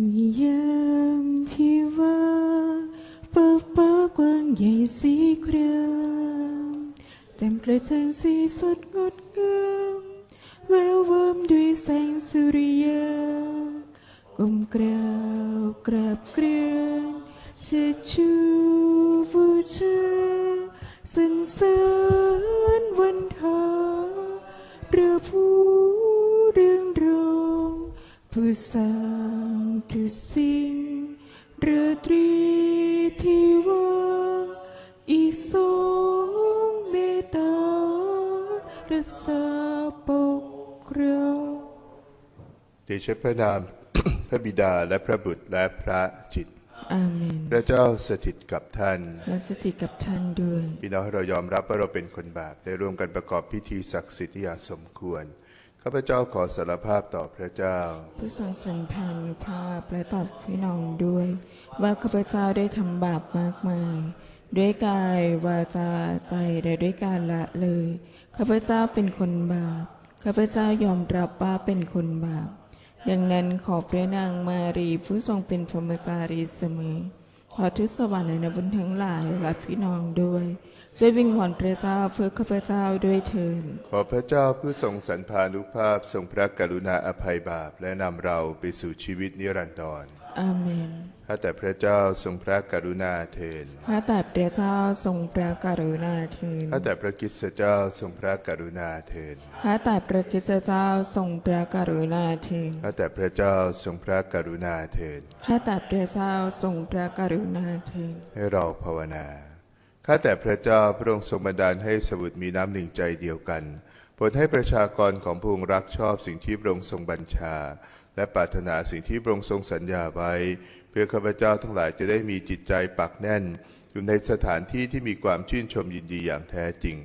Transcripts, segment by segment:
มียามที่ว่าเปิกฟ้ากว้างใหญ่สีครามเต็มกระจ่างสีสดงดงามแวววามด้วยแสงสุริยาก้มกราวกราบเกรียนจะชูบูชาสรรเสริญวันทาเรือผู้ ผู้สร้างทุกสิ่งเรือตรีที่ว่างอีกสองเมตตารักษาปกครองเดชะพระนาม พระบิดาและพระบุตรและพระจิต อาเมนพระเจ้าสถิตกับท่าน และสถิตกับท่านด้วย พี่น้องให้เรายอมรับว่าเราเป็นคนบาปได้ร่วมกันประกอบพิธีศักดิ์สิทธิ์ที่อย่างสมควร ข้าพเจ้าขอสารภาพต่อพระเจ้า ผู้ทรงสันพานุภาพและตอบพี่น้องด้วย ว่าข้าพเจ้าได้ทำบาปมากมาย ด้วยกายวาจาใจและด้วยการละเลยข้าพเจ้าเป็นคนบาปข้าพเจ้ายอมรับว่าเป็นคนบาป ดังนั้นขอพระนางมารีผู้ทรงเป็นพรหมจารีเสมอขอทุสวรรค์ในบุญทั้งหลายและพี่น้องด้วย ช่วยวิงวอนพระเจ้าเพื่อข้าพเจ้าด้วยเถิดขอพระเจ้าผู้ทรงสรรพานุภาพทรงพระกรุณาอภัยบาป และนำเราไปสู่ชีวิตนิรันดรอาเมนข้าแต่พระเจ้าทรงพระกรุณาเทินข้าแต่พระเจ้าทรงพระกรุณาเถิดข้าแต่พระคริสตเจ้าทรงพระกรุณาเทินข้าแต่พระคริสตเจ้าทรงพระกรุณาเถิดข้าแต่พระเจ้าทรงพระกรุณาเทินข้าแต่พระเจ้าทรงพระกรุณาเถิดให้เราภาวนา ข้าแต่พระเจ้าพระองค์ทรงบันดาลให้สมุทรมีน้ำหนึ่งใจเดียวกันโปรดให้ประชากรของพระองค์รักชอบสิ่งที่พระองค์ทรงบัญชา และปรารถนาสิ่งที่พระองค์ทรงสัญญาไว้ เพื่อข้าพเจ้าทั้งหลายจะได้มีจิตใจปักแน่น อยู่ในสถานที่ที่มีความชื่นชมยินดีอย่างแท้จริง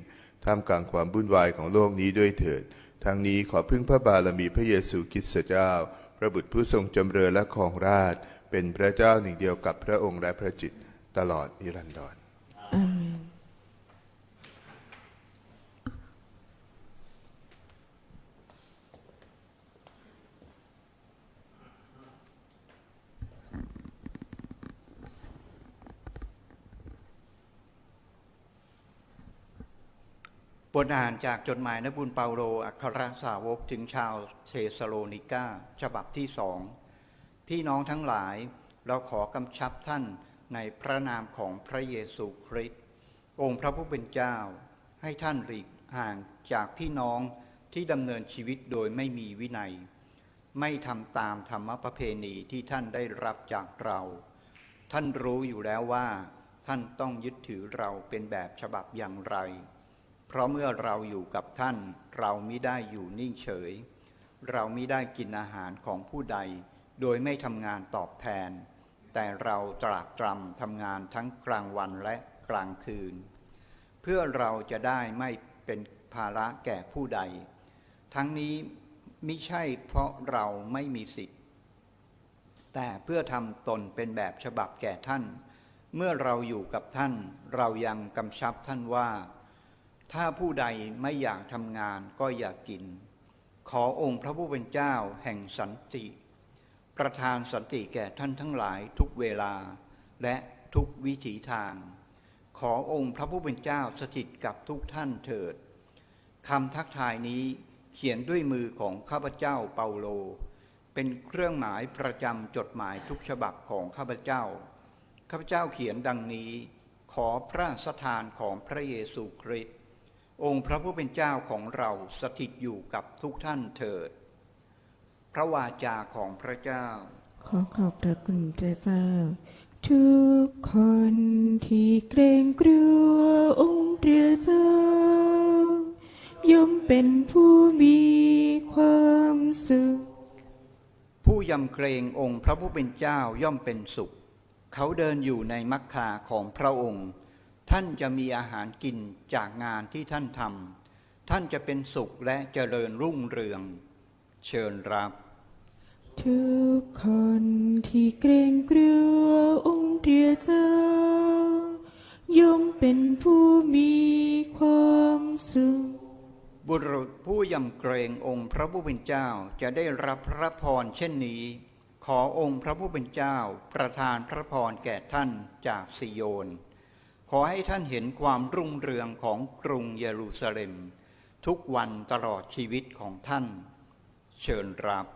ท่ามกลางความวุ่นวายของโลกนี้ด้วยเถิด ทั้งนี้ขอพึ่งพระบารมีพระเยซูคริสต์เจ้า พระบุตรผู้ทรงจำเริญและครองราช เป็นพระเจ้าหนึ่งเดียวกับพระองค์และพระจิตตลอดนิรันดร บทอ่านจากจดหมายนบุญเปาโลอัครสาวกถึงชาวเซสโลนิกาฉบับที่สอง พี่น้องทั้งหลายเราขอกำชับท่าน ในพระนามของพระเยซูคริสต์องค์พระผู้เป็นเจ้า ให้ท่านหลีกห่างจากพี่น้องที่ดำเนินชีวิตโดยไม่มีวินัย ไม่ทำตามธรรมประเพณีที่ท่านได้รับจากเรา ท่านรู้อยู่แล้วว่า ท่านต้องยึดถือเราเป็นแบบฉบับอย่างไร เพราะเมื่อเราอยู่กับท่าน เรามิได้อยู่นิ่งเฉย เรามิได้กินอาหารของผู้ใด โดยไม่ทำงานตอบแทน แต่เราตรากตรำทำงานทั้งกลางวันและกลางคืน เพื่อเราจะได้ไม่เป็นภาระแก่ผู้ใด ทั้งนี้มิใช่เพราะเราไม่มีสิทธิ์ แต่เพื่อทำตนเป็นแบบฉบับแก่ท่าน เมื่อเราอยู่กับท่าน เรายังกำชับท่านว่า ถ้าผู้ใดไม่อยากทำงานก็อย่ากกิน ขอองค์พระผู้เป็นเจ้าแห่งสันติ ประทานสันติแก่ท่านทั้งหลายทุกเวลา และทุกวิถีทาง ขอองค์พระผู้เป็นเจ้าสถิตกับทุกท่านเถิดคำทักทายนี้เขียนด้วยมือของข้าพเจ้าเปาโล เป็นเครื่องหมายประจำจดหมายทุกฉบับของข้าพเจ้า ข้าพเจ้าเขียนดังนี้ ขอพระสถานของพระเยซูคริสต์องค์พระผู้เป็นเจ้าของเราสถิตอยู่กับทุกท่านเถิด ระวาจาของพระเจ้า ขอขอบพระคุณพระเจ้า ทุกคนที่เกรงกลัวองค์พระเจ้าย่อมเป็นผู้มีความสุข ผู้ยำเกรงองค์พระผู้เป็นเจ้าย่อมเป็นสุข เขาเดินอยู่ในมักคาของพระองค์ ท่านจะมีอาหารกินจากงานที่ท่านทำท่านจะเป็นสุขและเจริญรุ่งเรือง เชิญรับ ทุกคนที่เกรงกลัวองค์พระเจ้าย่อมเป็นผู้มีความสุข บุรุษผู้ยำเกรงองค์พระผู้เป็นเจ้าจะได้รับพระพรเช่นนี้ ขอองค์พระผู้เป็นเจ้าประทานพระพรแก่ท่านจากซิโยน ขอให้ท่านเห็นความรุ่งเรืองของกรุงเยรูซาเล็ม ทุกวันตลอดชีวิตของท่าน เชิญรับ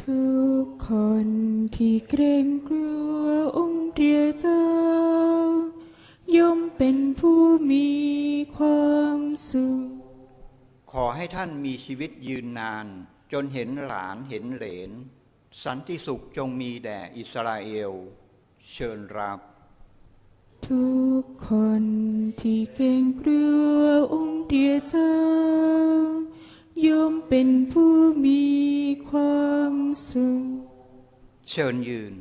ทุกคนที่เกรงกลัวองค์เดียเจ้า ย่อมเป็นผู้มีความสุข ขอให้ท่านมีชีวิตยืนนาน จนเห็นหลานเห็นเหลน สันติสุขจงมีแด่อิสราเอล เชิญรับ ทุกคนที่เกรงกลัวองค์เดียเจ้า ย่อมเป็นผู้มีความสุข เชิญยืน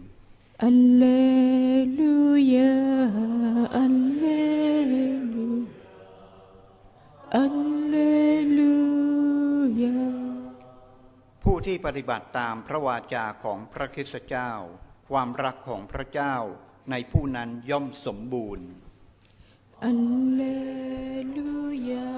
อัลเลลูยา อัลเลลู อัลเลลูยา ผู้ที่ปฏิบัติตามพระวาจาของพระคริสตเจ้า ความรักของพระเจ้าในผู้นั้นย่อมสมบูรณ์ อัลเลลูยา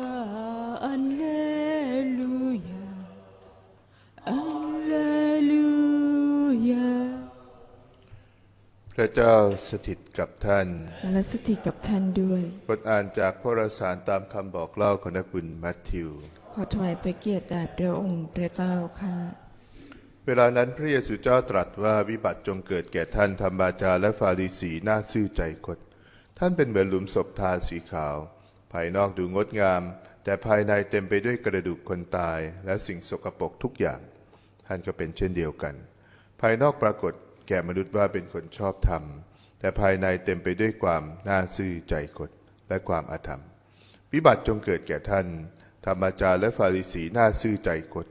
พระเจ้าสถิตกับท่าน และสถิตกับท่านด้วยบทอ่านจากพระราสารตามคำบอกเล่าของนักบุญมัทธิว ขอถวายพระเกียรติแด่พระองค์พระเจ้าค่ะ เวลานั้นพระเยซูเจ้าตรัสว่าวิบัติจงเกิดแก่ท่านธรรมาจารย์และฟาริสีหน้าซื่อใจคดท่านเป็นเหมือนหลุมศพทาสีขาว ภายนอกดูงดงาม แต่ภายในเต็มไปด้วยกระดูกคนตายและสิ่งสกปรกทุกอย่าง ท่านก็เป็นเช่นเดียวกัน ภายนอกปรากฏ แก่มนุษย์ว่าเป็นคนชอบธรรม แต่ภายในเต็มไปด้วยความน่าซื่อใจคดและความอาธรรม วิบัติจงเกิดแก่ท่าน ธรรมาจารย์และฟาริสีน้าซื่อใจคด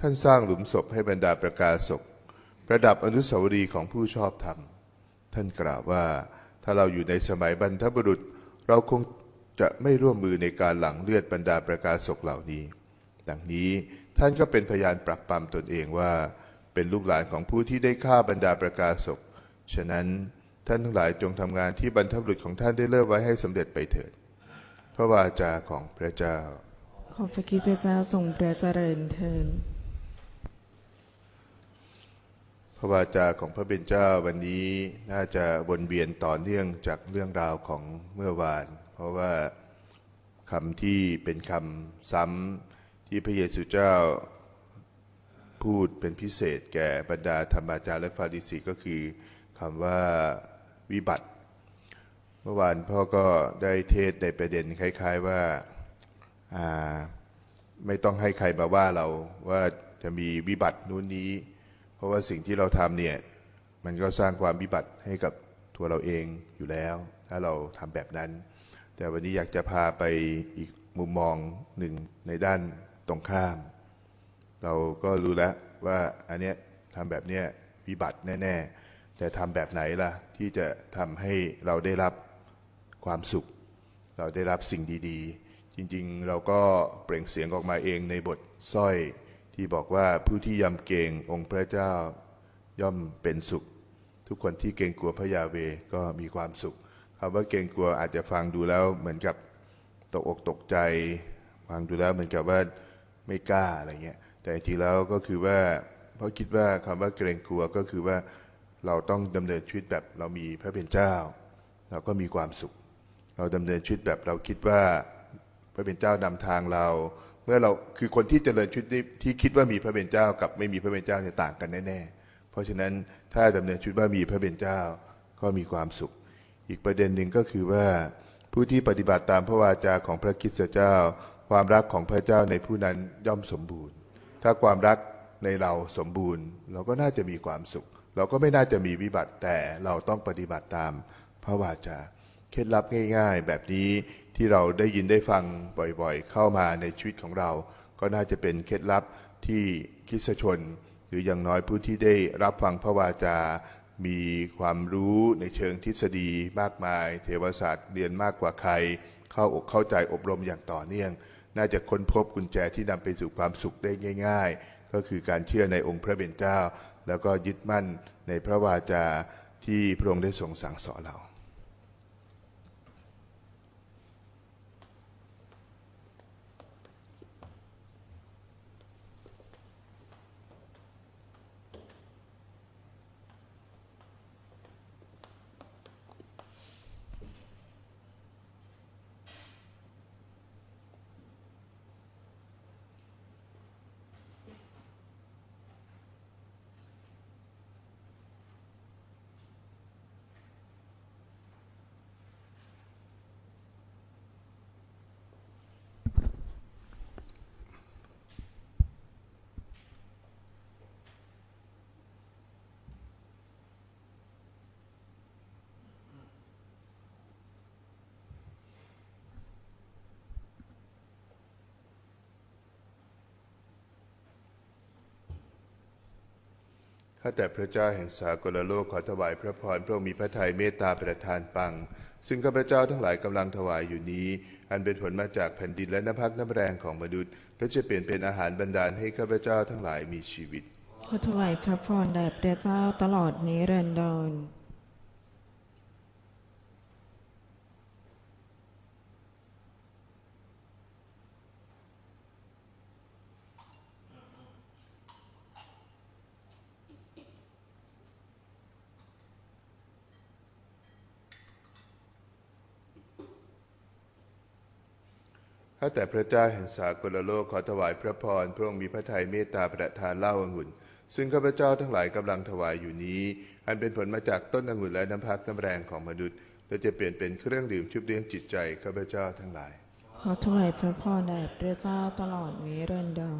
ท่านสร้างหลุมศพให้บรรดาประกาศกประดับอนุสาวรีย์ของผู้ชอบธรรม ท่านกล่าวว่าถ้าเราอยู่ในสมัยบรรทบุรุษ เราคงจะไม่ร่วมมือในการหลังเลือดบรรดาประกาศกเหล่านี้ ดังนี้ท่านก็เป็นพยานปรักปรำตนเองว่า เป็นลูกหลานของผู้ที่ได้ฆ่าบรรดาประกาศก ฉะนั้นท่านทั้งหลายจงทำงานที่บรรทบุรุษของท่านได้เลิกไว้ให้สำเร็จไปเถิด พระวาจาของพระเจ้า ขอพระกิจเจ้าทรงพระเจริญเทินพระวาจาของพระเป็นเจ้าวันนี้น่าจะวนเวียนต่อเนื่องจากเรื่องราวของเมื่อวาน เพราะว่าคำที่เป็นคำซ้ำที่พระเยซูเจ้า พูดเป็นพิเศษแก่บรรดาธรรมาจารย์และฟาริสีก็คือคำว่าวิบัติ เมื่อวานพ่อก็ได้เทศในประเด็นคล้าย ๆว่าาไม่ต้องให้ใครมาว่าเราว่าจะมีวิบัตินู้นนี้ เพราะว่าสิ่งที่เราทำเนี่ยมันก็สร้างความวิบัติให้กับตัวเราเองอยู่แล้ว ถ้าเราทำแบบนั้น แต่วันนี้อยากจะพาไปอีกมุมมองหนึ่งในด้านตรงข้าม เราก็รู้แล้วว่าอันเนี้ยทำแบบเนี้ยวิบัติแน่ ๆ แต่ทำแบบไหนล่ะ ที่จะทำให้เราได้รับความสุข เราได้รับสิ่งดี ๆ จริงๆ เราก็เปล่งเสียงออกมาเองในบทสร้อยที่บอกว่าผู้ที่ยำเกรงองค์พระเจ้าย่อมเป็นสุข ทุกคนที่เกรงกลัวพระยาเวก็มีความสุขคำว่าเกรงกลัวอาจจะฟังดูแล้วเหมือนกับตกอกตกใจฟังดูแล้วเหมือนกับว่าไม่กล้าอะไรเงี้ย แต่จริงแล้วก็คือว่าเพราะคิดว่าคำว่าเกรงกลัวก็คือว่าเราต้องดำเนินชีวิตแบบเรามีพระเป็นเจ้า เราก็มีความสุข เราดำเนินชีวิตแบบเราคิดว่าพระเป็นเจ้านำทางเรา เมื่อเราคือคนที่เจริญชีวิตที่ที่คิดว่ามีพระเป็นเจ้ากับไม่มีพระเป็นเจ้าเนี่ยต่างกันแน่ๆเพราะฉะนั้นถ้าดำเนินชีวิตว่ามีพระเป็นเจ้าก็มีความสุข อีกประเด็นหนึ่งก็คือว่า ผู้ที่ปฏิบัติตามพระวาจาของพระคริสตเจ้า ความรักของพระเจ้าในผู้นั้นย่อมสมบูรณ์ ถ้าความรักในเราสมบูรณ์ เราก็น่าจะมีความสุข เราก็ไม่น่าจะมีวิบัติแต่เราต้องปฏิบัติตามพระวาจาเคล็ดลับง่าย ๆ แบบนี้ที่เราได้ยินได้ฟังบ่อยๆ เข้ามาในชีวิตของเรา ก็น่าจะเป็นเคล็ดลับที่คริสตชน หรืออย่างน้อยผู้ที่ได้รับฟังพระวาจา มีความรู้ในเชิงทฤษฎีมากมาย เทวศาสตร์เรียนมากกว่าใคร เข้าอกเข้าใจอบรมอย่างต่อเนื่อง น่าจะค้นพบกุญแจที่นำไปสู่ความสุขได้ง่าย ๆ ก็คือการเชื่อในองค์พระเบญเจ้า แล้วก็ยึดมั่นในพระวาจาที่พระองค์ได้ทรงสั่งสอนเรา ข้าแต่พระเจ้าแห่งสากลโลกขอถวายพระพรพระองค์มีพระทัยเมตตาประทานปัง ซึ่งข้าพเจ้าทั้งหลายกำลังถวายอยู่นี้ อันเป็นผลมาจากแผ่นดินและน้ำพักน้ำแรงของมนุษย์และจะเปลี่ยนเป็นอาหารบรรดาลให้ข้าพเจ้าทั้งหลายมีชีวิตขอถวายพระพรแด่พระเจ้าตลอดนิรันดร ข้าแต่พระเจ้าแห่งสากลโลกขอถวายพระพรพระองค์มีพระทัยเมตตาประทานเล่าองุ่น ซึ่งข้าพเจ้าทั้งหลายกำลังถวายอยู่นี้ อันเป็นผลมาจากต้นองุ่นและน้ำพักน้ำแรงของมนุษย์ และจะเปลี่ยนเป็นเครื่องดื่มชุบเลี้ยงจิตใจข้าพเจ้าทั้งหลาย ขอถวายพระพรแด่พระเจ้าตลอดนิรันดร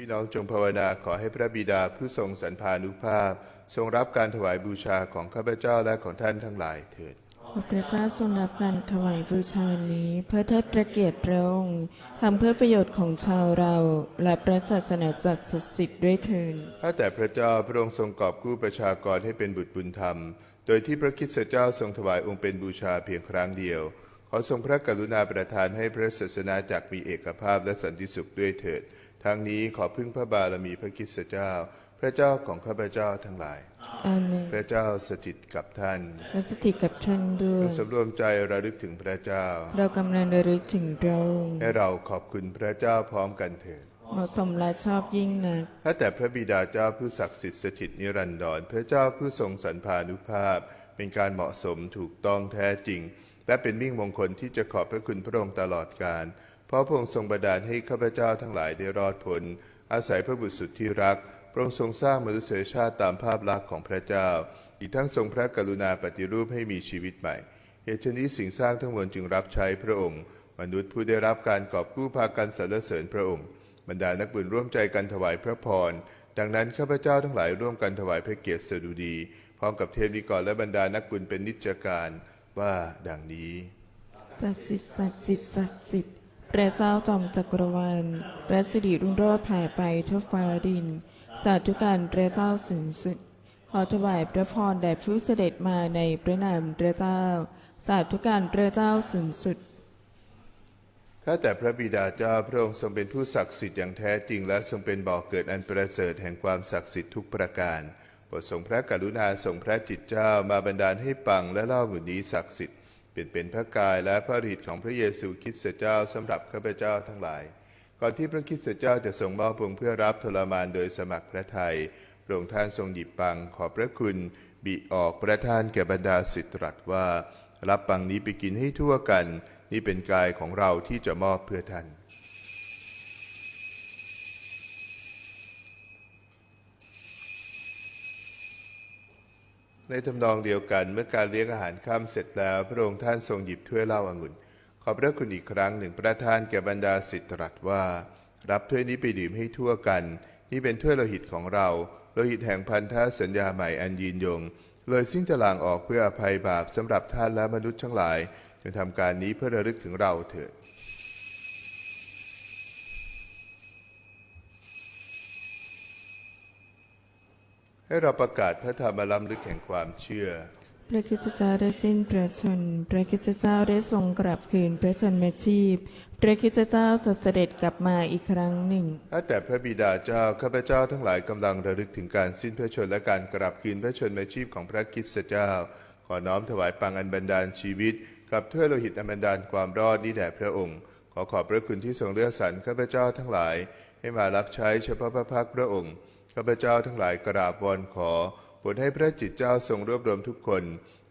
พี่น้องจงภาวนาขอให้พระบิดาผู้ทรงสรรพานุภาพ ทรงรับการถวายบูชาของข้าพเจ้าและของท่านทั้งหลายเถิดขอพระเจ้าทรงรับการถวายบูชานี้ เพื่อเทิดพระเกียรติพระองค์ทำเพื่อประโยชน์ของชาวเราและพระศาสนาจัดศักดิ์สิทธิ์ด้วยเถิดข้าแต่พระเจ้าพระองค์ทรงกอบกู้ประชากรให้เป็นบุตรบุญธรรม โดยที่พระคริสตเจ้าทรงถวายองค์เป็นบูชาเพียงครั้งเดียว ขอทรงพระกรุณาประทานให้พระศาสนาจักรมีเอกภาพและสันติสุขด้วยเถิด ทั้งนี้ขอพึ่งพระบารมีพระคริสตเจ้า พระเจ้าของข้าพเจ้าทั้งหลาย อาเมนพระเจ้าสถิตกับท่านและสถิตกับท่านด้วย สำรวมใจระลึกถึงพระเจ้า เรากำลังระลึกถึงพระองค์ให้เราขอบคุณพระเจ้าพร้อมกันเถิดเหมาะสมและชอบยิ่งนักข้าแต่พระบิดาเจ้าผู้ศักดิ์สิทธิ์สถิตนิรันดรพระเจ้าผู้ทรงสรรพานุภาพ เป็นการเหมาะสมถูกต้องแท้จริง และเป็นมิ่งมงคลที่จะขอบพระคุณพระองค์ตลอดกาล เพราะพระองค์ทรงบันดาลให้ข้าพเจ้าทั้งหลายได้รอดพ้นอาศัยพระบุตรสุดที่รัก พระองค์ทรงสร้างมนุษยชาติตามภาพลักษณ์ของพระเจ้า อีกทั้งทรงพระกรุณาปฏิรูปให้มีชีวิตใหม่ เหตุนี้สิ่งสร้างทั้งมวลจึงรับใช้พระองค์ มนุษย์ผู้ได้รับการกอบกู้พากันสรรเสริญพระองค์ บรรดานักบุญร่วมใจกันถวายพระพร ดังนั้นข้าพเจ้าทั้งหลายร่วมกันถวายพระเกียรติสดุดี พร้อมกับเทพนิกรและบรรดานักบุญเป็นนิจการว่าดังนี้ศักดิ์สิทธิ์ศักดิ์สิทธิ์ศักดิ์สิทธิ์ พระเจ้าจอมจักรวาลพระสิริรุ่งโรจน์แผ่ไปทั่วฟ้าดิน สาธุการพระเจ้าสูงสุด ขอถวายพระพรแด่ผู้เสด็จมาในพระนามพระเจ้า สาธุการพระเจ้าสูงสุดข้าแต่พระบิดาเจ้าพระองค์ทรงเป็นผู้ศักดิ์สิทธิ์อย่างแท้จริง และทรงเป็นบ่อกเกิดอันประเสริฐแห่งความศักดิ์สิทธิ์ทุกประการโปรดทรงพระกรุณาทรงพระจิตเจ้ามาบันดาลให้ปังและเล่าหนุนนี้ศักดิ์สิทธิ์ เป็นเป็นพระกายและพระฤทธิ์ของพระเยซูคริสต์เจ้าสำหรับข้าพเจ้าทั้งหลาย ก่อนที่พระคริสต์เจ้าจะทรงมอบพงเพื่อรับทรมานโดยสมัครพระทัยพระองค์ท่านทรงหยิบปังขอบพระคุณ บิออกประทานแก่บรรดาสิทธิ์ตรัสว่า รับปังนี้ไปกินให้ทั่วกัน นี่เป็นกายของเราที่จะมอบเพื่อท่าน ในทำนองเดียวกันเมื่อการเลี้ยงอาหารข้ามเสร็จแล้ว พระองค์ท่านทรงหยิบถ้วยเหล้าองุ่น ขอบพระคุณอีกครั้งหนึ่งประทานแก่บรรดาสิทธิ์ตรัสว่า รับถ้วยนี้ไปดื่มให้ทั่วกัน นี่เป็นถ้วยโลหิตของเรา โลหิตแห่งพันธสัญญาใหม่อันยืนยง เลยสิ้นจะลางออกเพื่ออภัยบาปสำหรับท่านและมนุษย์ทั้งหลายจงทำการนี้เพื่อระลึกถึงเราเถิด ให้เราประกาศพระธรรมล้ำลึกแห่งความเชื่อ พระคริสตเจ้าได้สิ้นพระชน พระคริสตเจ้าได้ทรงกลับคืนพระชนมาชีพ พระคริสตเจ้าจะเสด็จกลับมาอีกครั้งหนึ่งข้าแต่พระบิดาเจ้าข้าพเจ้าทั้งหลายกำลังระลึกถึงการสิ้นพระชนและการกลับคืนพระชนมาชีพของพระคริสตเจ้า ขอน้อมถวายปังอันบันดาลชีวิต กับถ้วยโลหิตอันบันดาลความรอดนี้แด่พระองค์ ขอขอบพระคุณที่ทรงเลือกสรรข้าพเจ้าทั้งหลาย ให้มารับใช้เฉพาะพระพักตร์พระองค์ ข้าพเจ้าทั้งหลายกราบวอนขอโปรดให้พระจิตเจ้าทรงรวบรวมทุกคน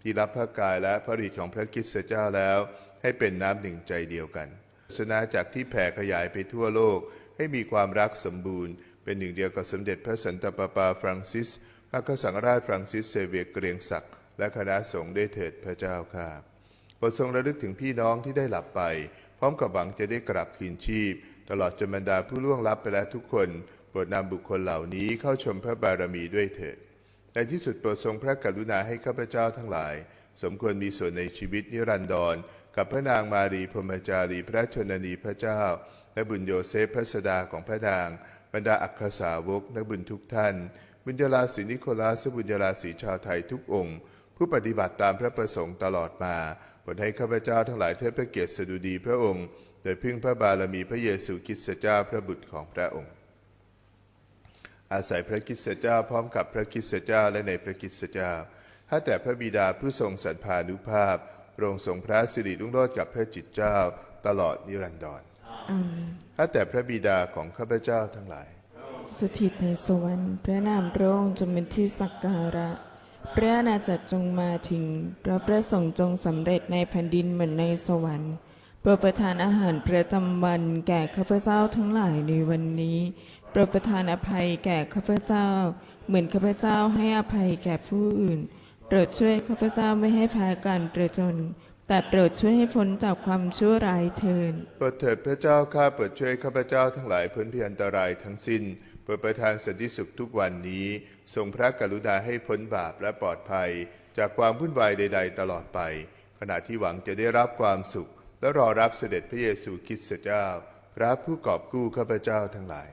ที่รับพระกายและพระฤทธิ์ของพระคริสตเจ้าแล้ว ให้เป็นน้ำหนึ่งใจเดียวกันศาสนาจากที่แผ่ขยายไปทั่วโลก ให้มีความรักสมบูรณ์ เป็นหนึ่งเดียวกับสมเด็จพระสันตะปาปาฟรังซิสพระกษัตริย์ราชฟรังซิสเซเวียร์เกรียงศักดิ์และคณะสงฆ์ได้เถิดพระเจ้าข้าโปรดทรงระลึกถึงพี่น้องที่ได้หลับไป พร้อมกับหวังจะได้กลับคืนชีพ ตลอดจนบรรดาผู้ล่วงลับไปแล้วทุกคน โปรดนำบุคคลเหล่านี้เข้าชมพระบารมีด้วยเถิดในที่สุดโปรดทรงพระกรุณาให้ข้าพเจ้าทั้งหลาย สมควรมีส่วนในชีวิตนิรันดร กับพระนางมารีพรมจารีพระชนนีพระเจ้า และบุญโยเซฟพระสดาของพระนาง บรรดาอัครสาวกนักบุญทุกท่าน บุญญาลาศีนิโคลัสบุญญาลาศีชาวไทยทุกองค์ ผู้ปฏิบัติตามพระประสงค์ตลอดมาโปรดให้ข้าพเจ้าทั้งหลายเทิดพระเกียรติสดุดีพระองค์ โดยพึ่งพระบารมีพระเยซูคริสต์เจ้าพระบุตรของพระองค์ อาศัยพระคริสต์เจ้าพร้อมกับพระคริสต์เจ้าและในพระคริสต์เจ้าข้าแต่พระบิดาผู้ทรงสันพานุภาพโปรดทรงพระสิริรุ่งโรจน์กับพระจิตเจ้าตลอดนิรันดรอาเมนข้าแต่พระบิดาของข้าพเจ้าทั้งหลาย สถิตในสวรรค์พระนามพระองค์จงเป็นที่สักการะ พระอาณาจักรจงมาถึงพระประสงค์จงสำเร็จในแผ่นดินเหมือนในสวรรค์โปรดประทานอาหารประจำวันแก่ข้าพเจ้าทั้งหลายในวันนี้โป รดประทานอภัยแก่ข้าพเจ้า เหมือนข้าพเจ้าให้อภัยแก่ผู้อื่นโปรดช่วยข้าพเจ้าไม่ให้แพ้การประจน แต่โปรดช่วยให้พ้นจากความชั่วร้ายเถิดโปรดเถิดพระเจ้าข้าโปรดช่วยข้าพเจ้าทั้งหลายพ้นพิอันตรายทั้งสิ้นโปรดประทานสันติสุขทุกวันนี้ ทรงพระกรุณาให้พ้นบาปและปลอดภัย จากความวุ่นวายใด ๆ ตลอดไป ขณะที่หวังจะได้รับความสุข และรอรับเสด็จพระเยซูคริสต์เจ้า พระผู้กอบกู้ข้าพเจ้าทั้งหลาย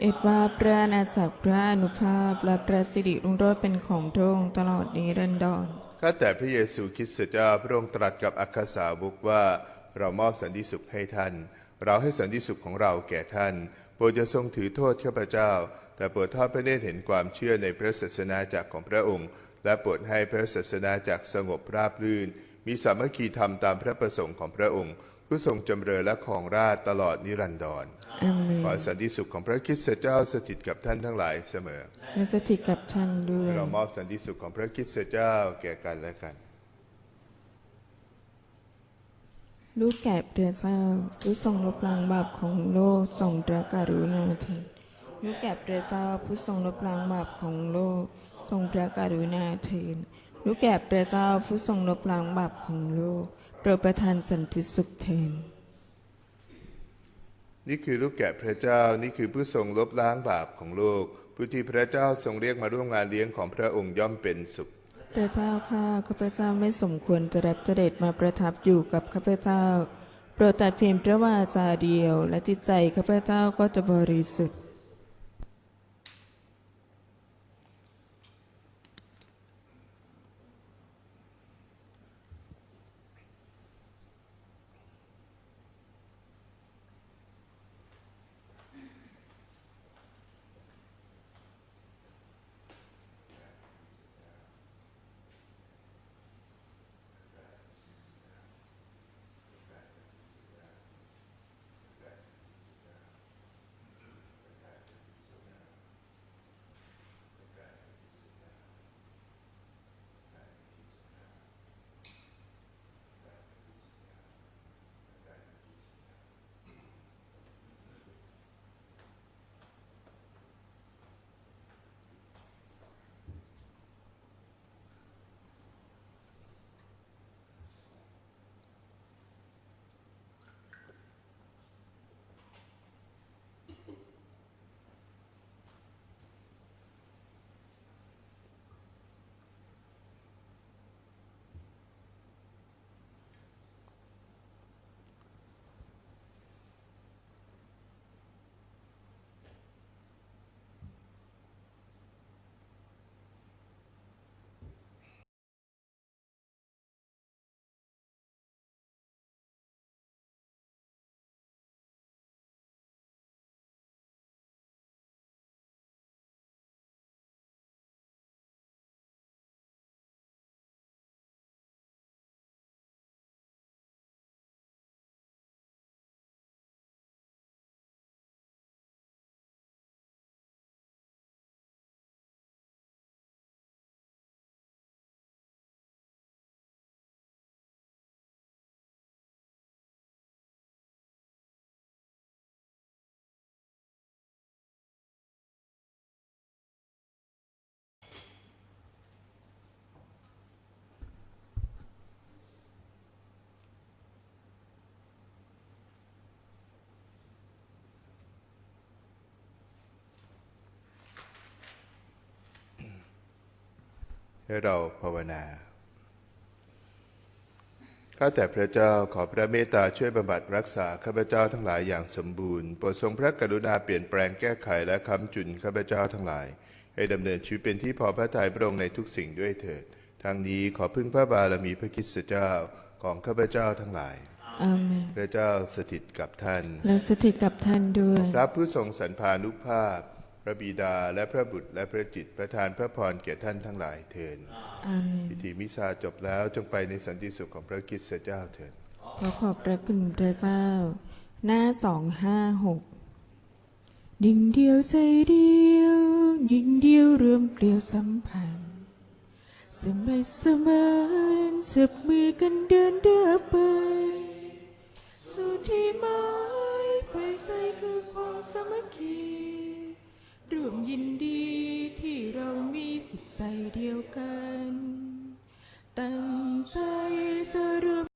เอ็ดว่าพระอาณาจักพระอนุภาพและพระสิริรุ่งโรจน์เป็นของพระองค์ตลอดนิรันดรข้าแต่พระเยซูคริสต์เจ้าพระองค์ตรัสกับอัครสาวกว่า เรามอบสันติสุขให้ท่าน เราให้สันติสุขของเราแก่ท่านโปรดจะทรงถือโทษข้าพเจ้า แต่โปรดทอดพระเนตรเห็นความเชื่อในพระศาสนาจักรของพระองค์ และโปรดให้พระศาสนาจักรสงบราบรื่น มีสามัคคีธรรมตามพระประสงค์ของพระองค์ ผู้ทรงจำเริญและของราชตลอดนิรันดร อาเมนขอสันติสุขของพระคริสต์เจ้าสถิตกับท่านทั้งหลายเสมอ และสถิตกับท่านด้วยเรามอบสันติสุขของพระคริสต์เจ้าแก่กันและกัน ลูกแก่พระเจ้าผู้ทรงลบล้างบาปของโลกทรงพระกรุณาเถิดลูกแก่พระเจ้าผู้ทรงลบล้างบาปของโลกทรงพระกรุณาเถิดลูกแก่พระเจ้าผู้ทรงลบล้างบาปของโลกโปรดประทานสันติสุขเถิดนี่คือลูกแกะพระเจ้า นี่คือผู้ทรงลบล้างบาปของโลก ผู้ที่พระเจ้าทรงเรียกมาร่วมงานเลี้ยงของพระองค์ย่อมเป็นสุข พระเจ้าข้าข้าพเจ้าไม่สมควรจะรับเสด็จมาประทับอยู่กับข้าพเจ้า โปรดตัดเพียงพระวาจาเดียว และจิตใจข้าพเจ้าก็จะบริสุทธิ์ ให้เราภาวนาข้าแต่พระเจ้าขอพระเมตตาช่วยบำบัดรักษาข้าพเจ้าทั้งหลายอย่างสมบูรณ์โปรดทรงพระกรุณาเปลี่ยนแปลงแก้ไขและค้ำจุนข้าพเจ้าทั้งหลาย ให้ดำเนินชีวิตเป็นที่พอพระทัยพระองค์ในทุกสิ่งด้วยเถิดทางนี้ขอพึ่งพระบารมีพระคริสตเจ้าของข้าพเจ้าทั้งหลายอาเมนพระเจ้าสถิตกับท่าน และสถิตกับท่านด้วย พระผู้ทรงสรรพานุภาพพ ระบิดาและพระบุตรและพระจิตรประทานพระพรแก่ท่านทั้งหลายเถิดอาเมนพิธีมิซาจบแล้วจงไปในสันติสุขของพระคริสตเจ้าเถิดขอขอบพระคุณพระเจ้า หน้าสองห้าหกดิ่งเดียวใจเดียวยิ่งเดียวรวมเกลียวสัมพันธ์สมัยสมานจับมือกันเดินเดินไป สู่ที่หมายปลายใจคือความสามัคคี เรื่องยินดีที่เรามีจิตใจเดียวกัน ตั้งใจจะร่วม